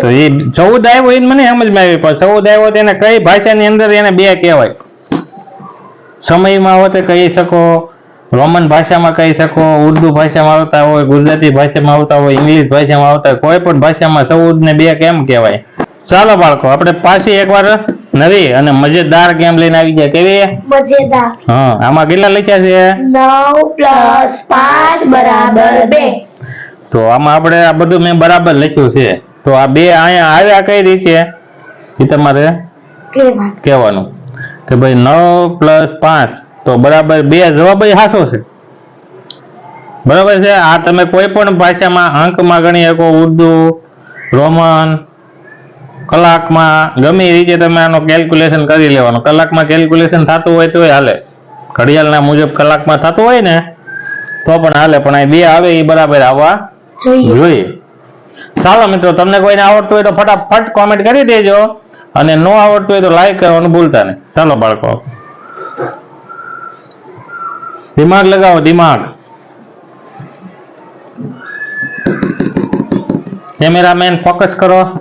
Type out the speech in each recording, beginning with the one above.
તો એ ચૌદ આવ્યો એ મને સમજમાં આવી પણ ચૌદ આવ્યો તો એને કઈ ભાષાની અંદર એને બે કહેવાય. સમયમાં હોતે કહી શકો રોમન ભાષામાં કહી શકો ઉર્દુ ભાષામાં આવતા હોય ગુજરાતી ભાષામાં આવતા હોય ઇંગ્લિશ ભાષામાં આવતા હોય કોઈ પણ ભાષામાં ચૌદ ને બે કેમ કહેવાય? ચાલો બાળકો આપણે પાછી એકવાર નવી અને મજેદાર ગેમ લઈને આવી ગયા. કેવી? મજેદાર. હા આમાં કેટલા લખ્યા છે? નવ પ્લસ પાંચ બરાબર બે. તો આમાં આપણે આ બધું મેં બરાબર લખ્યું છે. તો આ બે અહીંયા આવ્યા કઈ રીતે? એ તમારે કહેવાનું. કે ભાઈ નવ પ્લસ પાંચ તો બરાબર બે જવાબ સાચો છે. બરાબર છે? આ તમે કોઈ પણ ભાષામાં અંકમાં ગણી શકો ઉર્દુ રોમન કલાકમાં ગમે એ રીતે તમે આનો કેલ્ક્યુલેશન કરી લેવાનું. કલાકમાં કેલ્ક્યુલેશન થતું હોય તોય હાલે. ઘડિયાળના મુજબ કલાકમાં થતું હોય ને તો પણ હાલે. પણ આ બે આવે એ બરાબર આવવા જોઈએ. ચાલો મિત્રો, તમને કોઈને આવડતું હોય તો ફટાફટ કોમેન્ટ કરી દેજો અને ન આવડતું હોય તો લાઈક કરવાનું ભૂલતા નહીં. ચાલો બાળકો. દિમાગ લગાવો, દિમાગ. કેમેરામેન ફોકસ કરો.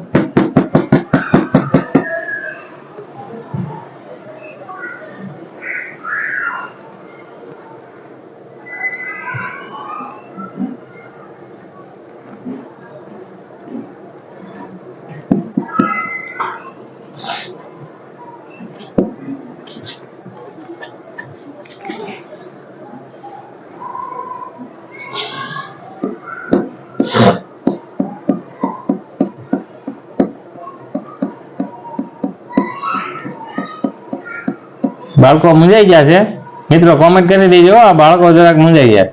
બાળકો મૂંઝાઈ ગયા છે? મિત્રો કોમેન્ટ કરી દેજો આ બાળકો જરાક મૂંઝાઈ ગયા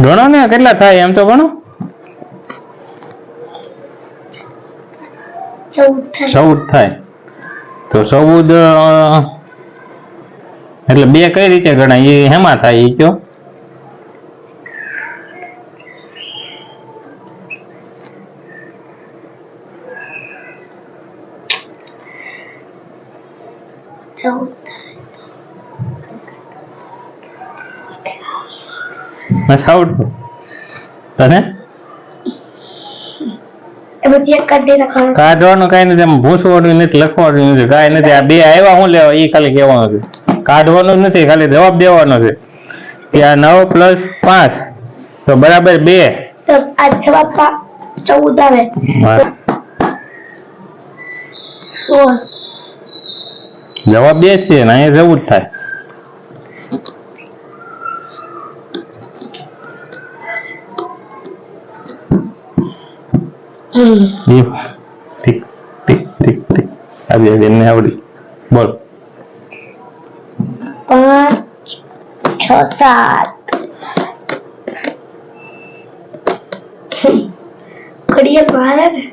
ગણો ને કેટલા થાય એમ તો ગણો? ચૌદ થાય. તો ચૌદ એટલે બે કઈ રીતે ગણાય? એ હેમાં થાય એ કયો? ચૌદ તને કાઢવાનું કઈ નથી ભૂસવાનું નથી લખવાનું નથી કાંઈ નથી. આ બે આવ્યા હું લેવા એ ખાલી કહેવાનું છે. કાઢવાનું જ નથી ખાલી જવાબ દેવાનો છે. ત્યાં નવ પ્લસ પાંચ તો બરાબર બે. તો આ જવાબ ચૌદ આવે. સોળ. જવાબ બે જ છે ને અહીંયા જવું જ થાય. હમ. ઈ ઠીક ઠીક ઠીક ઠીક. આવી આવી એમને આવડી. બોલ. પાંચ છ સાત. ઘડિયાળ મારે ને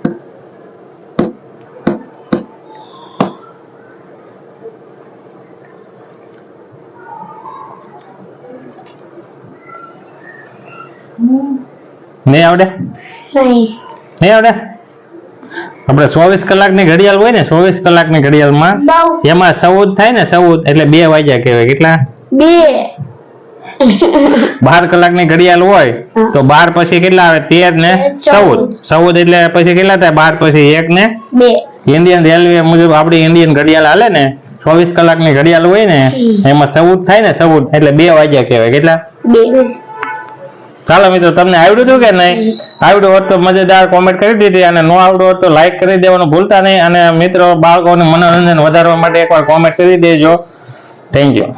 નહીં આવડે? નહીં. આવડે? આપણે ચોવીસ કલાકની ઘડિયાળ હોય ને ચોવીસ કલાકની ઘડિયાળમાં એમાં ચૌદ થાય ને ચૌદ એટલે બે વાગ્યા કહેવાય. કેટલા? બે. બાર કલાકની ઘડિયાળ હોય તો બાર પછી કેટલા આવે? તેર ને. ચૌદ. ચૌદ. એટલે પછી કેટલા થાય? બાર પછી એક ને બે. ઇન્ડિયન રેલવે મુજબ આપણી ઇન્ડિયન ઘડિયાળ હાલે ને ચોવીસ કલાકની ઘડિયાળ હોય ને એમાં ચૌદ થાય ને ચૌદ એટલે બે વાગ્યા કહેવાય. કેટલા? બે. ચાલો મિત્રો તમને આવડ્યું હતું કે નહીં? આવડ્યું હોત તો મજેદાર કોમેન્ટ કરી દીધી અને ન આવડ્યું હોત તો લાઈક કરી દેવાનું ભૂલતા નહીં. અને મિત્રો બાળકોનું મનોરંજન વધારવા માટે એકવાર કોમેન્ટ કરી દેજો. Thank you